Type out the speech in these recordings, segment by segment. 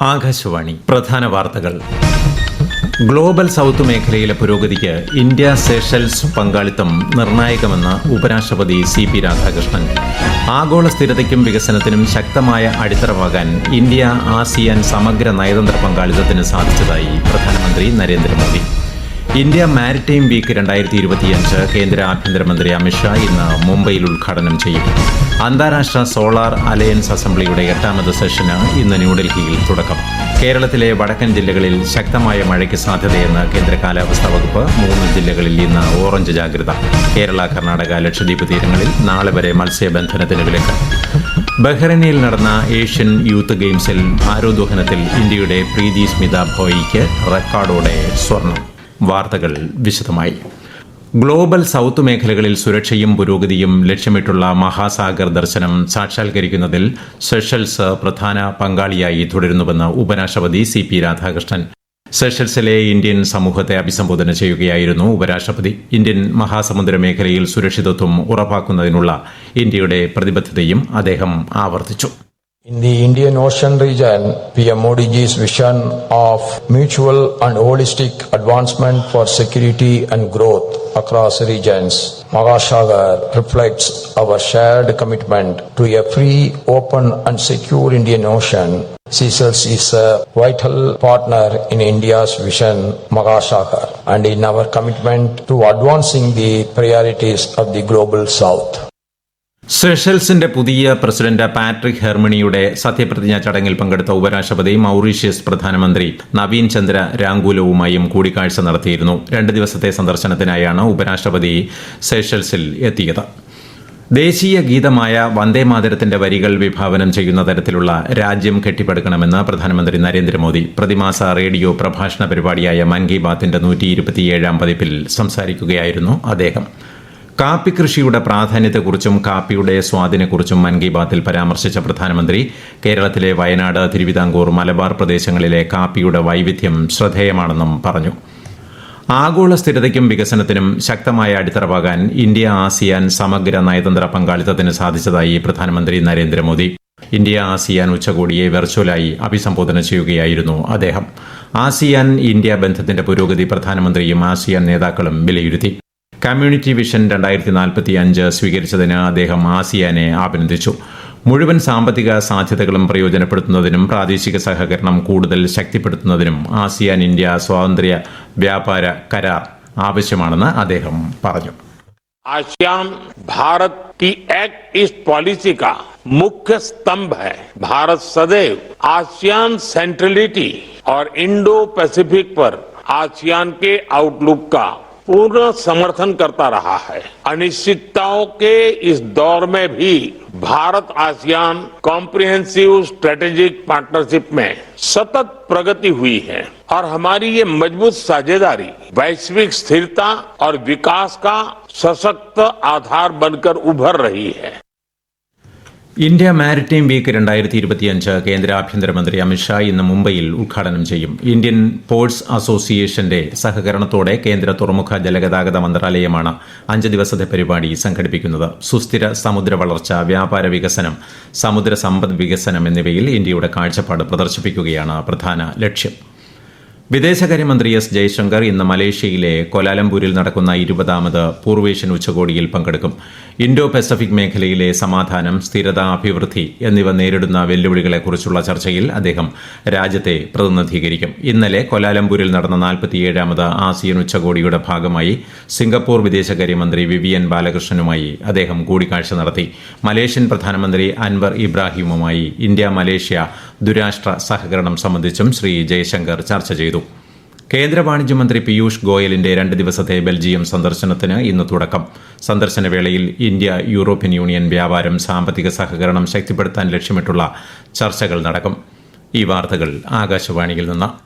ആകാശവാണി പ്രധാന വാർത്തകൾ. Global south മേഖലയിലെ പുരോഗതിക്ക് ഇന്ത്യ സെഷൽസ് പങ്കാളിത്തം നിർണായകമെന്ന് ഉപരാഷ്ട്രപതി സി പി രാധാകൃഷ്ണൻ. ആഗോള സ്ഥിരതയ്ക്കും വികസനത്തിനും ശക്തമായ അടിത്തറവാകാൻ ഇന്ത്യ ആസിയാൻ സമഗ്ര നയതന്ത്ര പങ്കാളിത്തത്തിന് സാധിച്ചതായി പ്രധാനമന്ത്രി നരേന്ദ്രമോദി. ഇന്ത്യ മാരിടൈം വീക്ക് രണ്ടായിരത്തി ഇരുപത്തിയഞ്ച് കേന്ദ്ര ആഭ്യന്തരമന്ത്രി അമിത്ഷാ ഇന്ന് മുംബൈയിൽ ഉദ്ഘാടനം ചെയ്യും. അന്താരാഷ്ട്ര സോളാർ അലയൻസ് അസംബ്ലിയുടെ എട്ടാമത് സെഷന് ഇന്ന് ന്യൂഡൽഹിയിൽ തുടക്കം. കേരളത്തിലെ വടക്കൻ ജില്ലകളിൽ ശക്തമായ മഴയ്ക്ക് സാധ്യതയെന്ന് കേന്ദ്ര കാലാവസ്ഥാ വകുപ്പ് മൂന്ന് ജില്ലകളിൽ ഇന്ന് ഓറഞ്ച് ജാഗ്രത. കേരള കർണാടക ലക്ഷദ്വീപ് തീരങ്ങളിൽ നാളെ വരെ മത്സ്യബന്ധനത്തിന് വിലക്ക്. ബഹ്റൈനിൽ നടന്ന ഏഷ്യൻ യൂത്ത് ഗെയിംസിൽ ഭാരോദ്വഹനത്തിൽ ഇന്ത്യയുടെ പ്രീതി സ്മിത ഭോയിക്ക് റെക്കോർഡോടെ സ്വർണം. വാർത്തകൾ വിശദമായി. ഗ്ലോബൽ സൗത്ത് മേഖലകളിൽ സുരക്ഷയും പുരോഗതിയും ലക്ഷ്യമിട്ടുള്ള മഹാസാഗർ ദർശനം സാക്ഷാത്കരിക്കുന്നതിൽ സെഷൽസ് പ്രധാന പങ്കാളിയായി തുടരുന്നുവെന്ന് ഉപരാഷ്ട്രപതി സി പി രാധാകൃഷ്ണൻ. സെഷൽസിലെ ഇന്ത്യൻ സമൂഹത്തെ അഭിസംബോധന ചെയ്യുകയായിരുന്നു ഉപരാഷ്ട്രപതി. ഇന്ത്യൻ മഹാസമുദ്ര മേഖലയിൽ സുരക്ഷിതത്വം ഉറപ്പാക്കുന്നതിനുള്ള ഇന്ത്യയുടെ പ്രതിബദ്ധതയും അദ്ദേഹം ആവർത്തിച്ചു. In the Indian Ocean region, PM Modi ji's vision of mutual and holistic advancement for security and growth across regions, Mahasagar reflects our shared commitment to a free, open and secure Indian Ocean. Seychelles is a vital partner in India's vision, Mahasagar, and in our commitment to advancing the priorities of the global south. സെഷൽസിന്റെ പുതിയ president Patrick ഹെർമണിയുടെ സത്യപ്രതിജ്ഞാ ചടങ്ങിൽ പങ്കെടുത്ത ഉപരാഷ്ട്രപതി Mauritius പ്രധാനമന്ത്രി നവീൻ ചന്ദ്ര രാങ്കൂലവുമായും കൂടിക്കാഴ്ച നടത്തിയിരുന്നു. രണ്ട് ദിവസത്തെ സന്ദർശനത്തിനായാണ് ഉപരാഷ്ട്രപതി സെഷൽസിൽ എത്തിയത്. ദേശീയ ഗീതമായ വന്ദേമാതരത്തിന്റെ വരികൾ വിഭാവനം ചെയ്യുന്ന തരത്തിലുള്ള രാജ്യം കെട്ടിപ്പടുക്കണമെന്ന് പ്രധാനമന്ത്രി നരേന്ദ്രമോദി പ്രതിമാസ റേഡിയോ പ്രഭാഷണ പരിപാടിയായ മൻ കി ബാത്തിന്റെ നൂറ്റി ഇരുപത്തിയേഴാം പതിപ്പിൽ സംസാരിക്കുകയായിരുന്നു അദ്ദേഹം. കാപ്പി കൃഷിയുടെ പ്രാധാന്യത്തെക്കുറിച്ചും കാപ്പിയുടെ സ്വാദിനെക്കുറിച്ചും മൻ കി ബാത്തിൽ പരാമർശിച്ച പ്രധാനമന്ത്രി കേരളത്തിലെ വയനാട് തിരുവിതാംകൂർ മലബാർ പ്രദേശങ്ങളിലെ കാപ്പിയുടെ വൈവിധ്യം ശ്രദ്ധേയമാണെന്നും പറഞ്ഞു. ആഗോള സ്ഥിരതയ്ക്കും വികസനത്തിനും ശക്തമായ അടിത്തറവാകാൻ ഇന്ത്യ ആസിയാൻ സമഗ്ര നയതന്ത്ര പങ്കാളിത്തത്തിന് സാധിച്ചതായി പ്രധാനമന്ത്രി നരേന്ദ്രമോദി. ഇന്ത്യ ആസിയാൻ ഉച്ചകോടിയെ വെർച്വലായി അഭിസംബോധന ചെയ്യുകയായിരുന്നു അദ്ദേഹം. ആസിയാൻ ഇന്ത്യ ബന്ധത്തിന്റെ പുരോഗതി പ്രധാനമന്ത്രിയും ആസിയാൻ നേതാക്കളും വിലയിരുത്തി. കമ്മ്യൂണിറ്റി വിഷൻ രണ്ടായിരത്തി നാൽപ്പത്തി അഞ്ച് സ്വീകരിച്ചതിന് അദ്ദേഹം ആസിയാനെ അഭിനന്ദിച്ചു മുഴുവൻ സാമ്പത്തിക സാധ്യതകളും പ്രയോജനപ്പെടുത്തുന്നതിനും പ്രാദേശിക സഹകരണം കൂടുതൽ ശക്തിപ്പെടുത്തുന്നതിനും ആസിയാൻ ഇന്ത്യ സ്വാതന്ത്ര്യ വ്യാപാര കരാർ ആവശ്യമാണെന്ന് അദ്ദേഹം പറഞ്ഞു आसियान भारत की एक्ट ईस्ट पॉलिसी का मुख्य स्तंभ है भारत सदैव आसियान सेंट्रलिटी और इंडो पैसिफिक पर आसियान के आउटलुक का पूर्ण समर्थन करता रहा है। अनिश्चितताओं के इस दौर में भी Bharat ASEAN comprehensive strategic partnership में सतत प्रगति हुई है और हमारी ये मज़बूत साझेदारी, वैश्विक स्थिरता और विकास का सशक्त आधार बनकर उभर रही है। ഇന്ത്യ മാരിടൈം വീക്ക് രണ്ടായിരത്തി ഇരുപത്തിയഞ്ച് കേന്ദ്ര ആഭ്യന്തരമന്ത്രി അമിത്ഷാ ഇന്ന് മുംബൈയിൽ ഉദ്ഘാടനം ചെയ്യും. ഇന്ത്യൻ പോർട്സ് അസോസിയേഷന്റെ സഹകരണത്തോടെ കേന്ദ്ര തുറമുഖ ജലഗതാഗത മന്ത്രാലയമാണ് അഞ്ച് ദിവസത്തെ പരിപാടി സംഘടിപ്പിക്കുന്നത്. സുസ്ഥിര സമുദ്ര വളർച്ച വ്യാപാര വികസനം സമുദ്ര സമ്പദ് വികസനം എന്നിവയിൽ ഇന്ത്യയുടെ കാഴ്ചപ്പാട് പ്രദർശിപ്പിക്കുകയാണ് പ്രധാന ലക്ഷ്യം. വിദേശകാര്യമന്ത്രി എസ് ജയശങ്കർ ഇന്ന് മലേഷ്യയിലെ കൊലാലംപൂരിൽ നടക്കുന്ന ഇരുപതാമത് പൂർവേഷ്യൻ ഉച്ചകോടിയിൽ പങ്കെടുക്കും. ഇൻഡോ പസഫിക് മേഖലയിലെ സമാധാനം സ്ഥിരത അഭിവൃദ്ധി എന്നിവ നേരിടുന്ന വെല്ലുവിളികളെക്കുറിച്ചുള്ള ചർച്ചയിൽ അദ്ദേഹം രാജ്യത്തെ പ്രതിനിധീകരിക്കും. ഇന്നലെ കൊലാലംപൂരിൽ നടന്ന നാൽപ്പത്തിയേഴാമത് ആസിയൻ ഉച്ചകോടിയുടെ ഭാഗമായി സിംഗപ്പൂർ വിദേശകാര്യമന്ത്രി വിവിയൻ ബാലകൃഷ്ണനുമായി അദ്ദേഹം കൂടിക്കാഴ്ച നടത്തി. മലേഷ്യൻ പ്രധാനമന്ത്രി അൻവർ ഇബ്രാഹിമുമായി ഇന്ത്യ മലേഷ്യ ദുരാഷ്ട്ര സഹകരണം സംബന്ധിച്ചും ശ്രീ ജയശങ്കർ ചർച്ച ചെയ്തു. കേന്ദ്ര വാണിജ്യമന്ത്രി പീയൂഷ് ഗോയലിന്റെ രണ്ട് ദിവസത്തെ ബെൽജിയം സന്ദർശനത്തിന് ഇന്ന് തുടക്കം. സന്ദർശനവേളയിൽ ഇന്ത്യ യൂറോപ്യൻ യൂണിയൻ വ്യാപാരം സാമ്പത്തിക സഹകരണം ശക്തിപ്പെടുത്താൻ ലക്ഷ്യമിട്ടുള്ള ചർച്ചകൾ നടക്കും. ഈ വാർത്തകൾ ആകാശവാണിയിൽ നിന്ന്.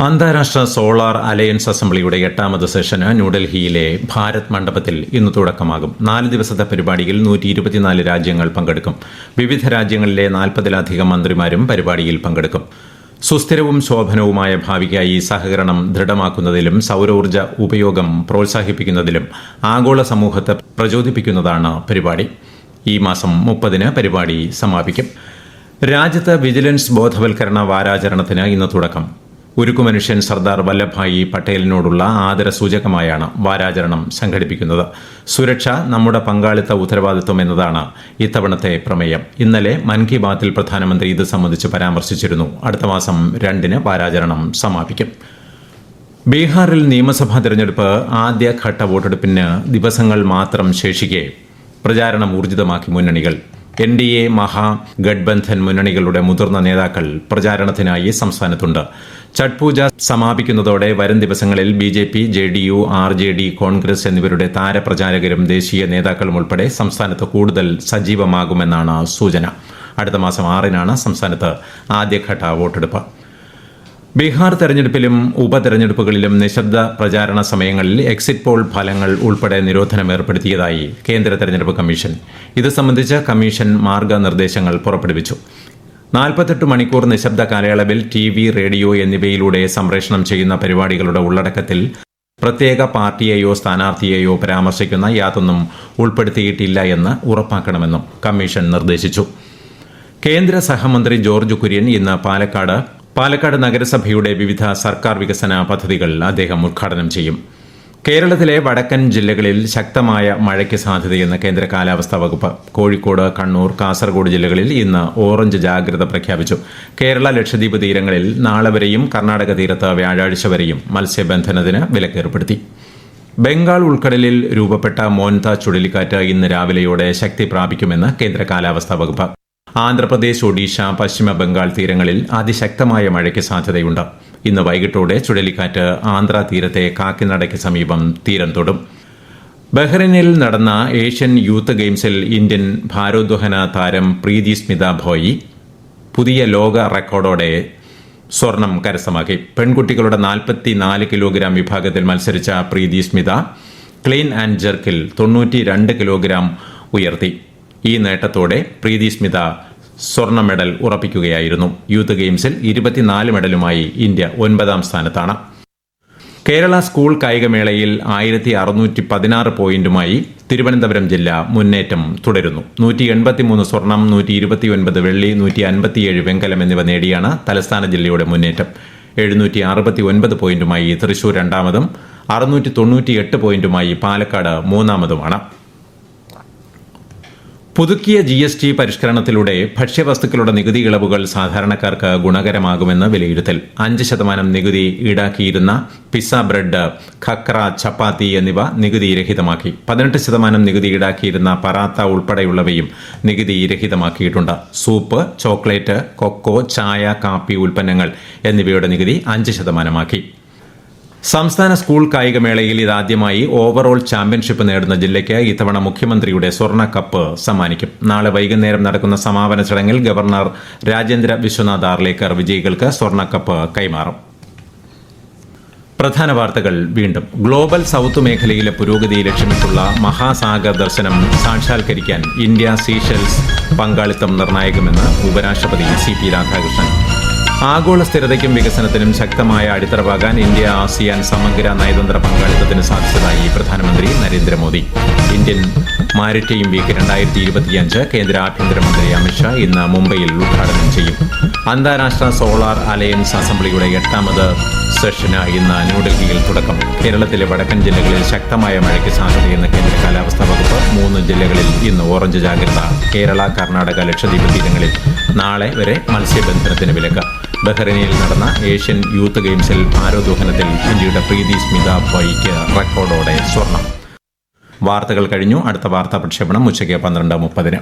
അന്താരാഷ്ട്ര സോളാർ അലയൻസ് അസംബ്ലിയുടെ എട്ടാമത് സെഷന് ന്യൂഡൽഹിയിലെ ഭാരത് മണ്ഡപത്തിൽ ഇന്ന് തുടക്കമാകും. നാല് ദിവസത്തെ പരിപാടിയിൽ നൂറ്റി ഇരുപത്തിനാല് രാജ്യങ്ങൾ പങ്കെടുക്കും. വിവിധ രാജ്യങ്ങളിലെ നാൽപ്പതിലധികം മന്ത്രിമാരും പരിപാടിയിൽ പങ്കെടുക്കും. സുസ്ഥിരവും ശോഭനവുമായ ഭാവിക്കായി സഹകരണം ദൃഢമാക്കുന്നതിലും സൗരോർജ ഉപയോഗം പ്രോത്സാഹിപ്പിക്കുന്നതിലും ആഗോള സമൂഹത്തെ പ്രചോദിപ്പിക്കുന്നതാണ് പരിപാടി. ഈ മാസം മുപ്പതിന് പരിപാടി സമാപിക്കും. രാജ്യത്ത് വിജിലൻസ് ബോധവൽക്കരണ വാരാചരണത്തിന് ഇന്ന് തുടക്കം. ഉരുക്കുമനുഷ്യൻ സർദാർ വല്ലഭായി പട്ടേലിനോടുള്ള ആദരസൂചകമായാണ് വാരാചരണം സംഘടിപ്പിക്കുന്നത്. സുരക്ഷ നമ്മുടെ പങ്കാളിത്ത ഉത്തരവാദിത്വം എന്നതാണ് ഇത്തവണത്തെ പ്രമേയം. ഇന്നലെ മൻ കി ബാത്തിൽ പ്രധാനമന്ത്രി ഇത് സംബന്ധിച്ച് പരാമർശിച്ചിരുന്നു. അടുത്ത മാസം രണ്ടിന് വാരാചരണം സമാപിക്കും. ബീഹാറിൽ നിയമസഭാ തെരഞ്ഞെടുപ്പ് ആദ്യഘട്ട വോട്ടെടുപ്പിന് ദിവസങ്ങൾ മാത്രം ശേഷിക്കെ പ്രചാരണം ഊർജിതമാക്കി മുന്നണികൾ. എൻ ഡി എ മഹാഗഡ്ബന്ധൻ മുന്നണികളുടെ മുതിർന്ന നേതാക്കൾ പ്രചാരണത്തിനായി സംസ്ഥാനത്തുണ്ട്. ഛഠ് പൂജ സമാപിക്കുന്നതോടെ വരും ദിവസങ്ങളിൽ B J P J D U R J D Congress എന്നിവരുടെ താരപ്രചാരകരും ദേശീയ നേതാക്കളും ഉൾപ്പെടെ സംസ്ഥാനത്ത് കൂടുതൽ സജീവമാകുമെന്നാണ് സൂചന. അടുത്ത മാസം ആറിനാണ് സംസ്ഥാനത്ത് ആദ്യഘട്ട വോട്ടെടുപ്പ്. ബീഹാർ തെരഞ്ഞെടുപ്പിലും ഉപതെരഞ്ഞെടുപ്പുകളിലും നിശബ്ദ പ്രചാരണ സമയങ്ങളിൽ എക്സിറ്റ് പോൾ ഫലങ്ങൾ ഉൾപ്പെടെ നിരോധനം ഏർപ്പെടുത്തിയതായി കേന്ദ്ര തെരഞ്ഞെടുപ്പ് കമ്മീഷൻ. ഇത് സംബന്ധിച്ച് കമ്മീഷൻ മാർഗനിർദ്ദേശങ്ങൾ പുറപ്പെടുവിച്ചു. നാൽപ്പത്തെട്ട് മണിക്കൂർ നിശബ്ദ കാലയളവിൽ ടി വി റേഡിയോ എന്നിവയിലൂടെ സംപ്രേഷണം ചെയ്യുന്ന പരിപാടികളുടെ ഉള്ളടക്കത്തിൽ പ്രത്യേക പാർട്ടിയെയോ സ്ഥാനാർത്ഥിയെയോ പരാമർശിക്കുന്ന യാതൊന്നും ഉൾപ്പെടുത്തിയിട്ടില്ല എന്ന് ഉറപ്പാക്കണമെന്നും കമ്മീഷൻ നിർദ്ദേശിച്ചു. കേന്ദ്ര സഹമന്ത്രി ജോർജ് കുര്യൻ ഇന്ന് പാലക്കാട് പാലക്കാട് നഗരസഭയുടെ വിവിധ സർക്കാർ വികസന പദ്ധതികൾ അദ്ദേഹം ഉദ്ഘാടനം ചെയ്യും. കേരളത്തിലെ വടക്കൻ ജില്ലകളിൽ ശക്തമായ മഴയ്ക്ക് സാധ്യതയെന്ന് കേന്ദ്ര കാലാവസ്ഥാ വകുപ്പ് കോഴിക്കോട് കണ്ണൂർ കാസർഗോഡ് ജില്ലകളിൽ ഇന്ന് ഓറഞ്ച് ജാഗ്രത പ്രഖ്യാപിച്ചു. കേരള ലക്ഷദ്വീപ് തീരങ്ങളിൽ നാളെ വരെയും കർണാടക തീരത്ത് വ്യാഴാഴ്ച വരെയും മത്സ്യബന്ധനത്തിന് വിലക്കേർപ്പെടുത്തി. ബംഗാൾ ഉൾക്കടലിൽ രൂപപ്പെട്ട മോൻത ചുഴലിക്കാറ്റ് ഇന്ന് രാവിലെയോടെ ശക്തി പ്രാപിക്കുമെന്ന് കേന്ദ്ര കാലാവസ്ഥാ വകുപ്പ്. ആന്ധ്രാപ്രദേശ് ഒഡീഷ പശ്ചിമ ബംഗാൾ തീരങ്ങളിൽ അതിശക്തമായ മഴയ്ക്ക് സാധ്യതയുണ്ട്. ഇന്ന് വൈകിട്ടോടെ ചുഴലിക്കാറ്റ് ആന്ധ്ര തീരത്തെ കാക്കിനടയ്ക്ക് സമീപം തീരം തൊടും. ബഹ്റൈനിൽ നടന്ന ഏഷ്യൻ യൂത്ത് ഗെയിംസിൽ ഇന്ത്യൻ ഭാരോദ്വഹന താരം പ്രീതി സ്മിത ഭോയി പുതിയ ലോക റെക്കോർഡോടെ സ്വർണം കരസ്ഥമാക്കി. പെൺകുട്ടികളുടെ നാൽപ്പത്തി നാല് കിലോഗ്രാം വിഭാഗത്തിൽ മത്സരിച്ച പ്രീതി സ്മിത ക്ലീൻ ആൻഡ് ജെർക്കിൽ തൊണ്ണൂറ്റി രണ്ട് കിലോഗ്രാം ഉയർത്തി. ഈ നേട്ടത്തോടെ പ്രീതി സ്മിത സ്വർണ മെഡൽ ഉറപ്പിക്കുകയായിരുന്നു. യൂത്ത് ഗെയിംസിൽ ഇരുപത്തിനാല് മെഡലുമായി ഇന്ത്യ ഒൻപതാം സ്ഥാനത്താണ്. കേരള സ്കൂൾ കായികമേളയിൽ ആയിരത്തി അറുന്നൂറ്റി പതിനാറ് പോയിന്റുമായി തിരുവനന്തപുരം ജില്ല മുന്നേറ്റം തുടരുന്നു. നൂറ്റി എൺപത്തിമൂന്ന് സ്വർണം നൂറ്റി ഇരുപത്തിയൊൻപത് വെള്ളി നൂറ്റി അൻപത്തിയേഴ് വെങ്കലം എന്നിവ നേടിയാണ് തലസ്ഥാന ജില്ലയുടെ മുന്നേറ്റം. എഴുന്നൂറ്റി അറുപത്തി ഒൻപത് പോയിന്റുമായി തൃശൂർ രണ്ടാമതും അറുന്നൂറ്റി തൊണ്ണൂറ്റിയെട്ട് പോയിന്റുമായി പാലക്കാട് മൂന്നാമതുമാണ്. പുതുക്കിയ ജി എസ് ടി പരിഷ്കരണത്തിലൂടെ ഭക്ഷ്യവസ്തുക്കളുടെ നികുതി ഇളവുകൾ സാധാരണക്കാർക്ക് ഗുണകരമാകുമെന്ന് വിലയിരുത്തൽ. അഞ്ച് ശതമാനം നികുതി ഈടാക്കിയിരുന്ന പിസ ബ്രെഡ് ഖക്ര ചപ്പാത്തി എന്നിവ നികുതി രഹിതമാക്കി. പതിനെട്ട് ശതമാനം നികുതി ഈടാക്കിയിരുന്ന പറാത്ത ഉൾപ്പെടെയുള്ളവയും നികുതി രഹിതമാക്കിയിട്ടുണ്ട്. സൂപ്പ് ചോക്ലേറ്റ് കൊക്കോ ചായ കാപ്പി ഉൽപ്പന്നങ്ങൾ എന്നിവയുടെ നികുതി അഞ്ച് ശതമാനമാക്കി. സംസ്ഥാന സ്കൂൾ കായികമേളയിൽ ഇതാദ്യമായി ഓവറോൾ ചാമ്പ്യൻഷിപ്പ് നേടുന്ന ജില്ലയ്ക്ക് ഇത്തവണ മുഖ്യമന്ത്രിയുടെ സ്വർണ കപ്പ് സമ്മാനിക്കും. നാളെ വൈകുന്നേരം നടക്കുന്ന സമാപന ചടങ്ങിൽ ഗവർണർ രാജേന്ദ്ര വിശ്വനാഥ് ആർലേക്കർ വിജയികൾക്ക് സ്വർണ കപ്പ് കൈമാറും. പ്രധാന വാർത്തകൾ വീണ്ടും. ഗ്ലോബൽ സൗത്ത് മേഖലയിലെ പുരോഗതി ലക്ഷ്യമിട്ടുള്ള മഹാസാഗർ ദർശനം സാക്ഷാത്കരിക്കാൻ ഇന്ത്യ സീഷൽസ് പങ്കാളിത്തം നിർണായകമെന്ന് ഉപരാഷ്ട്രപതി സി പി രാധാകൃഷ്ണൻ. ആഗോള സ്ഥിരതയ്ക്കും വികസനത്തിനും ശക്തമായ അടിത്തറവാകാൻ ഇന്ത്യ ആസിയാൻ സമഗ്ര നയതന്ത്ര പങ്കാളിത്തത്തിന് സാധിച്ചതായി പ്രധാനമന്ത്രി നരേന്ദ്രമോദി. ഇന്ത്യൻ മാരിടൈം വീക്ക് രണ്ടായിരത്തി ഇരുപത്തിയഞ്ച് കേന്ദ്ര ആഭ്യന്തരമന്ത്രി അമിത്ഷാ ഇന്ന് മുംബൈയിൽ ഉദ്ഘാടനം ചെയ്യും. അന്താരാഷ്ട്ര സോളാർ അലയൻസ് അസംബ്ലിയുടെ എട്ടാമത് സെഷന് ഇന്ന് ന്യൂഡൽഹിയിൽ തുടക്കം. കേരളത്തിലെ വടക്കൻ ജില്ലകളിൽ ശക്തമായ മഴയ്ക്ക് സാധ്യതയെന്ന് കേന്ദ്ര കാലാവസ്ഥാ വകുപ്പ് മൂന്ന് ജില്ലകളിൽ ഇന്ന് ഓറഞ്ച് ജാഗ്രത. കേരള കർണാടക ലക്ഷദ്വീപ് തീരങ്ങളിൽ നാളെ വരെ മത്സ്യബന്ധനത്തിന് വിലക്ക്. ബഹ്റൈനിൽ നടന്ന ഏഷ്യൻ യൂത്ത് ഗെയിംസിൽ ഭാരോദ്വഹനത്തിൽ ഇന്ത്യയുടെ പ്രീതി സ്മിത വൈക്ക് റെക്കോർഡോടെ സ്വർണം. വാർത്തകൾ കഴിഞ്ഞു. അടുത്ത വാർത്താ പ്രക്ഷേപണം ഉച്ചയ്ക്ക് പന്ത്രണ്ട് മുപ്പതിന്.